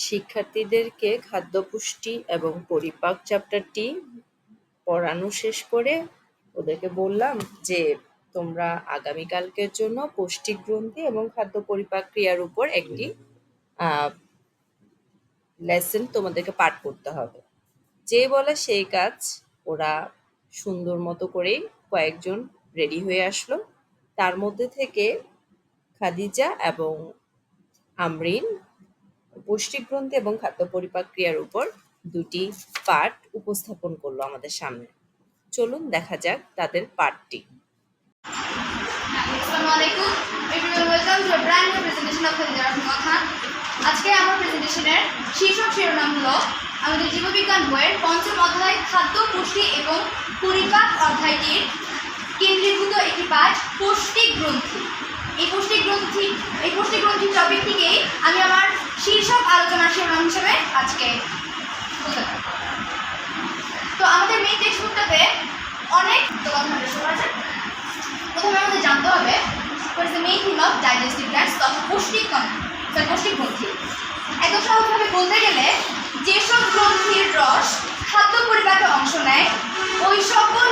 শিক্ষার্থীদেরকে খাদ্যপুষ্টি এবং পরিপাক চ্যাপ্টারটি পড়ানো শেষ করে ওদেরকে বললাম যে, তোমরা আগামীকালকের জন্য পুষ্টিক গ্রন্থি এবং খাদ্য পরিপাক ক্রিয়ার উপর একটি লেসন তোমাদেরকে পাঠ করতে হবে। যে বলে সেই কাজ ওরা সুন্দর মতো করেই কয়েকজন রেডি হয়ে আসলো। তার মধ্যে থেকে খাদিজা এবং আমরিন পুষ্টিক গ্রন্থি এবং খাদ্য পরিপাক ক্রিয়ার উপর দুটি পাঠ উপস্থাপন করল আমাদের সামনে। চলুন দেখা যাক তাদের পাঠটি। আজকে আমার প্রেজেন্টেশনের শীর্ষক শিরোনাম হলো আমাদের জীববিজ্ঞান বইয়ের পঞ্চম অধ্যায় খাদ্য, পুষ্টি এবং পরিপাক অধ্যায়টির কেন্দ্রীভূত একটি পাঠ পৌষ্টিক গ্রন্থি এই পুষ্টিক গ্রন্থি এই পুষ্টিক গ্রন্থির টপিকটিকেই আমি আমার শীর্ষক আলোচনার শিরোনাম হিসেবে আজকে তো আমাদের মেইন টেক্সট বুকটাতে অনেক প্রথমে আমাদের জানতে হবে main theme of digestive glands তথা পুষ্টিক পুষ্টিক গ্রন্থি? একদম সহজভাবে বলতে গেলে যেসব গ্রন্থির রস খাদ্য পরিপাকে অংশ নেয়, ওই সকল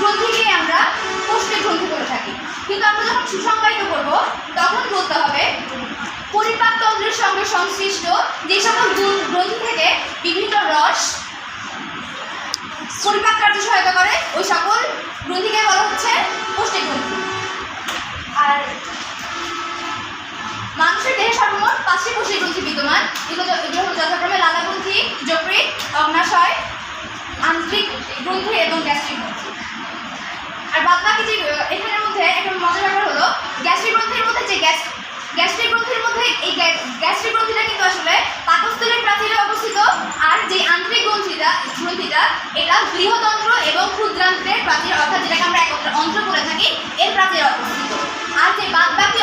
গ্রন্থিকে আমরা পুষ্টিক গ্রন্থি বলে থাকি। কিন্তু আমরা যখন সুসংজ্ঞায়িত করব, তখন বলতে হবে পরিপাক তন্ত্রের সঙ্গে সংশ্লিষ্ট যে সকল গ্রন্থি থেকে বিভিন্ন রস পরিপাক কার্য সহায়তা করে, ওই সকল গ্রন্থিকে বলা হচ্ছে পুষ্টিক গ্রন্থি। আর মানুষের দেহে সর্বমোট পাঁচটি পুষ্টিক গ্রন্থি বিদ্যমান। এগুলো যথাক্রমে লালা গ্রন্থি যকৃৎ, অগ্নাশয়, আন্তরিক গ্রন্থি এবং গ্যাস্ট্রিক গ্রন্থি। আর বাদ বাকি যে, এখানের মধ্যে একটা মজার ব্যাপার হলো, গ্যাস্ট্রিক গ্রন্থির মধ্যে যে গ্যাস এই গ্যাস্ট্রিক গ্রন্থিটা কিন্তু আসলে পাকস্থলীর প্রাচীরে অবস্থিত। আর যে আন্তরিক গ্রন্থিটা গ্রন্থিটা, এটা বৃহতন্ত্র এবং ক্ষুদ্রান্ত্রের প্রাচীর, অর্থাৎ যেটাকে আমরা একত্রে অন্ত্র করে থাকি, এর প্রাচীরে অবস্থিত। আর যে বাদ বাকি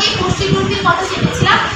আগে পুষ্টি গ্রন্থির কথা লালা